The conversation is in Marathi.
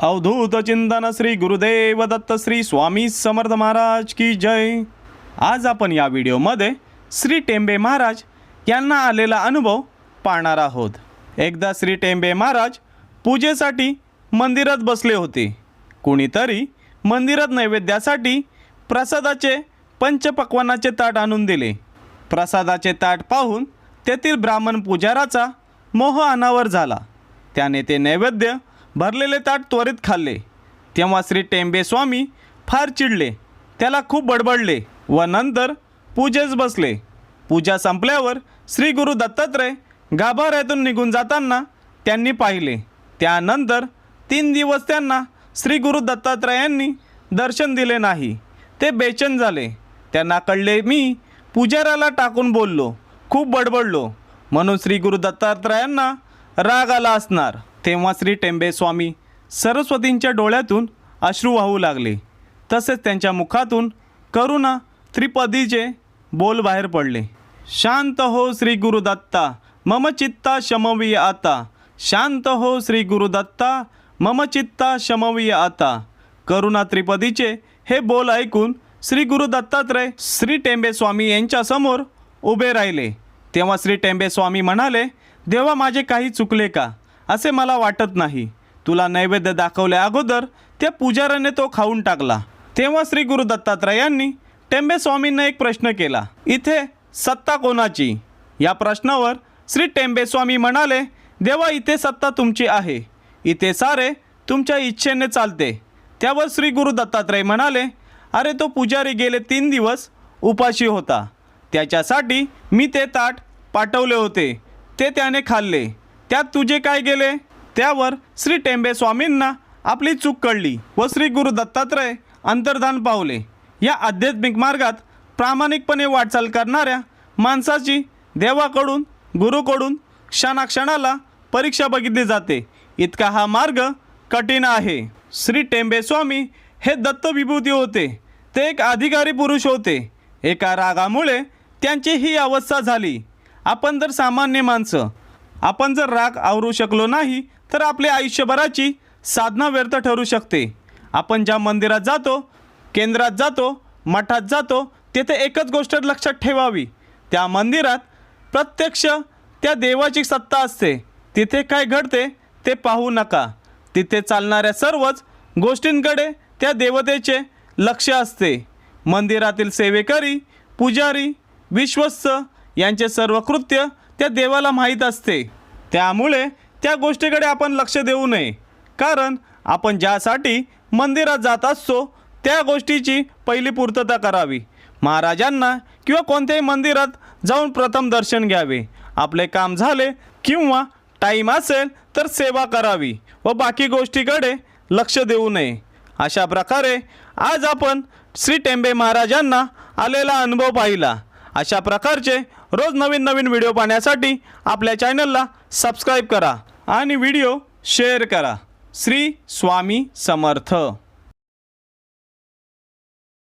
अवधूत चिंतन श्री गुरुदेव दत्त श्री स्वामी समर्थ महाराज की जय. आज आपण या व्हिडिओमध्ये श्री टेंबे महाराज यांना आलेला अनुभव पाहणार आहोत. एकदा श्री टेंबे महाराज पूजेसाठी मंदिरात बसले होते. कुणीतरी मंदिरात नैवेद्यासाठी प्रसादाचे पंचपक्वानाचे ताट आणून दिले. प्रसादाचे ताट पाहून तेथील ब्राह्मण पुजाराचा मोह अनावर झाला. त्याने ते नैवेद्य भरलेले ताट त्वरित खाल्ले. तेव्हा श्री टेंबे स्वामी फार चिडले. त्याला खूप बडबडले व नंतर पूजेस बसले. पूजा संपल्यावर श्री गुरु दत्तात्रय गाभाऱ्यातून निघून जाताना त्यांनी पाहिले. त्यानंतर तीन दिवस त्यांना श्री गुरु दत्तात्रयांनी दर्शन दिले नाही. ते बेचन झाले. त्यांना कळले मी पुजाराला टाकून बोललो. खूप बडबडलो. म्हणून श्री गुरु दत्तात्रयांना राग आला असणार. तेव्हा श्री टेंबे स्वामी सरस्वतींच्या डोळ्यातून अश्रू वाहू लागले. तसेच त्यांच्या मुखातून करुणा त्रिपदीचे बोल बाहेर पडले. शांत हो श्री गुरुदत्ता मम चित्ता शमवी आता. शांत हो श्री गुरुदत्ता मम चित्ता शमवी आता. करुणा त्रिपदीचे हे बोल ऐकून श्री गुरु दत्तात्रय श्री टेंबे स्वामी यांच्यासमोर उभे राहिले. तेव्हा श्री टेंबे स्वामी म्हणाले देवा माझे काही चुकले का? असे मला वाटत नाही. तुला नैवेद्य दाखवल्या अगोदर त्या पुजाऱ्याने तो खाऊन टाकला. तेव्हा श्री गुरु दत्तात्रयांनी टेंबे स्वामींना एक प्रश्न केला. इथे सत्ता कोणाची? या प्रश्नावर श्री टेंबे स्वामी म्हणाले देवा इथे सत्ता तुमची आहे. इथे सारे तुमच्या इच्छेने चालते. त्यावर श्री गुरु दत्तात्रय म्हणाले अरे तो पुजारी गेले तीन दिवस उपाशी होता. त्याच्यासाठी मी ते ताट पाठवले होते. ते त्याने खाल्ले. त्यात तुझे काय गेले? त्यावर श्री टेंबे स्वामींना आपली चूक कळली व श्री गुरु दत्तात्रय अंतर्धान पावले. या आध्यात्मिक मार्गात प्रामाणिकपणे वाटचाल करणाऱ्या माणसाची देवाकडून गुरुकडून क्षणाक्षणाला परीक्षा बघितली जाते. इतका हा मार्ग कठीण आहे. श्री टेंबे स्वामी हे दत्त विभूती होते. ते एक अधिकारी पुरुष होते. एका रागामुळे त्यांची ही अवस्था झाली. आपण जर सामान्य माणसं आपण जर राग आवरू शकलो नाही तर आपली आयुष्यभराची साधना व्यर्थ ठरू शकते. आपण ज्या मंदिरात जातो केंद्रात जातो मठात जातो तेथे एकच गोष्ट लक्षात ठेवावी. त्या मंदिरात प्रत्यक्ष त्या देवाची सत्ता असते. तिथे काय घडते ते पाहू नका. तिथे चालणाऱ्या सर्वच गोष्टींकडे त्या देवतेचे लक्ष असते. मंदिरातील सेवेकरी पुजारी विश्वस्त यांचे सर्व कृत्य त्या देवाला माहीत असते. त्यामुळे त्या गोष्टीकडे आपण लक्ष देऊ नये. कारण आपण ज्यासाठी मंदिरात जात असतो त्या गोष्टीची पहिली पूर्तता करावी. महाराजांना किंवा कोणत्याही मंदिरात जाऊन प्रथम दर्शन घ्यावे. आपले काम झाले किंवा टाईम असेल तर सेवा करावी व बाकी गोष्टीकडे लक्ष देऊ नये. अशा प्रकारे आज आपण श्री टेंबे महाराजांना आलेला अनुभव पाहिला. अशा प्रकारचे रोज नवीन नवीन व्हिडिओ पाहण्यासाठी आपल्या चॅनलला सबस्क्राईब करा आणि व्हिडिओ शेअर करा. श्री स्वामी समर्थ.